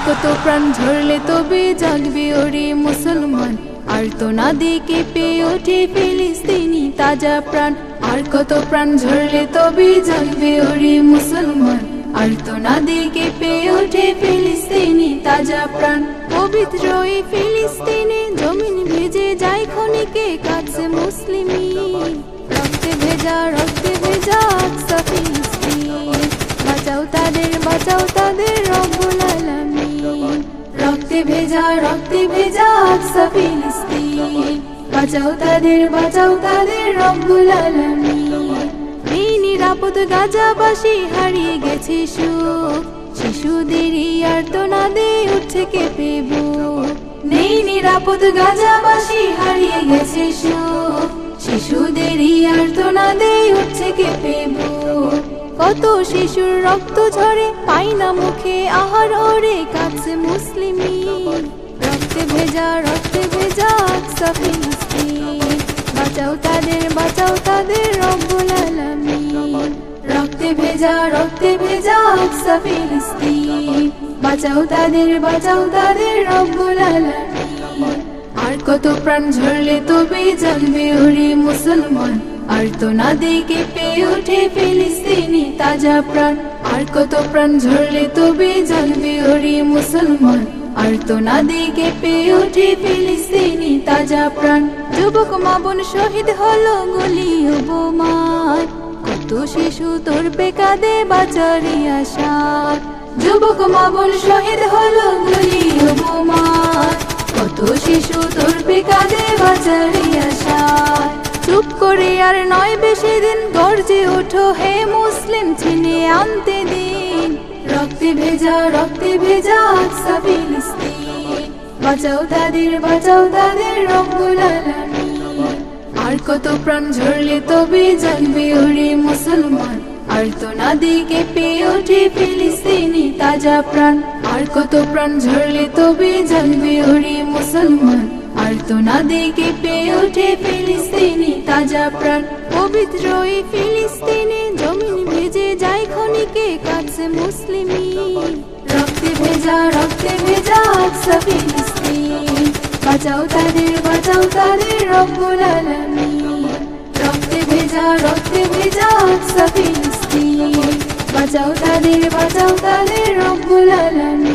কত প্রাণ ঝরলে তবে জাগবে ওরে মুসলমান আর তো না দেখে পেয়ে ওঠে ফিলিস্তিনি তাজা প্রাণ আর কত প্রাণ ঝরলে তবে জাগবে ওরে মুসলমান আর তো না দেখে পেয়ে ওঠে ফিলিস্তিনি তাজা প্রাণ পবিত্র এই ফিলিস্তিনে জমিন ভেজে যায় খনিকে কাছে মুসলিমি রক্তে ভেজা রক্তে ভেজা আকসা ফিলিস্তিন বাঁচাও তাদের বাঁচাও তাদের ভেজা, রক্তে ভেজা আকসা ফিলিস্তিন বাঁচাও তাদের বাঁচাও তাদের রব্বুল আলামিন এই নিরাপদ গাজাবাসী হারিয়ে গেছে সুখ। শিশুদেরই আর তো না দে উঠছে কেঁপে বুক। নেই নিরাপদ গাজাবাসী হারিয়ে গেছে সুখ। শিশুদেরই আর তো না দে উঠছে কেঁপে কত শিশুর রক্ত ঝরে, পাই না মুখে আহার, ওরে কাছে মুসলিমি। রক্তে ভেজা রক্তে ভেজা বাঁচাও তাদের বাঁচাও তাদের রব্বুল আলামিন। রক্তে ভেজা রক্তে ভেজা আকসা ফিলিস্তিন। বাঁচাও তাদের বাঁচাও তাদের রব্বুল আলামিন। আর কত প্রাণ ঝরলে তবে জানবে ওরে মুসলমান। আর তো না দেখে পেয়ে ওঠে ফিলিস্তিনি তাজা প্রাণ। আর কত প্রাণ ঝরলে তবে জানবে ওরে মুসলমান। আর তো না দেখে পেয়ে ওঠে ফিলিস্তিনি তাজা প্রাণ। যুবক মা বোন শহীদ হলো গুলি বোমায় কত শিশু তোর বেকাদে বাচারি আশা যুবক মা বোন শহীদ হলো গুলি বোমায় কত শিশু তোর বেকাদে বাচারি আশা চুপ করে আর নয় বেশি দিন গর্জে ওঠো হে মুসলিম ছিনে আনতে দিন। রক্তে ভেজা রক্তে ভেজা আকসা ফিলিস্তিন। বাঁচাও তাদের বাঁচাও তাদের রব্বুল আর কত প্রাণ ঝরলে তবে জানবে ওরে মুসলমান। আর তো না দেখে পেয়ে ওঠে ফিলিস্তিনি তাজা প্রাণ। আর কত প্রাণ ঝরলে তবে জানবে ওরে মুসলমান। আর তো না দেখে পেয়ে ওঠে ফিলিস্তিনি তাজা প্রাণ। পবিত্র এই ফিলিস্তিনে জমিন ভেজে যায় খনিকে কাছে মুসলিমি। রক্তে ভেজা রক্তে ভেজা আকসা ফিলিস্তিন। বাঁচাও তাদের বাঁচাও তাদের রব্বুল আলামিন। রক্তে ভেজা রক্তে ভেজা আকসা ফিলিস্তিন। বাঁচাও তাদের বাঁচাও তাদের রব্বুল আলামিন।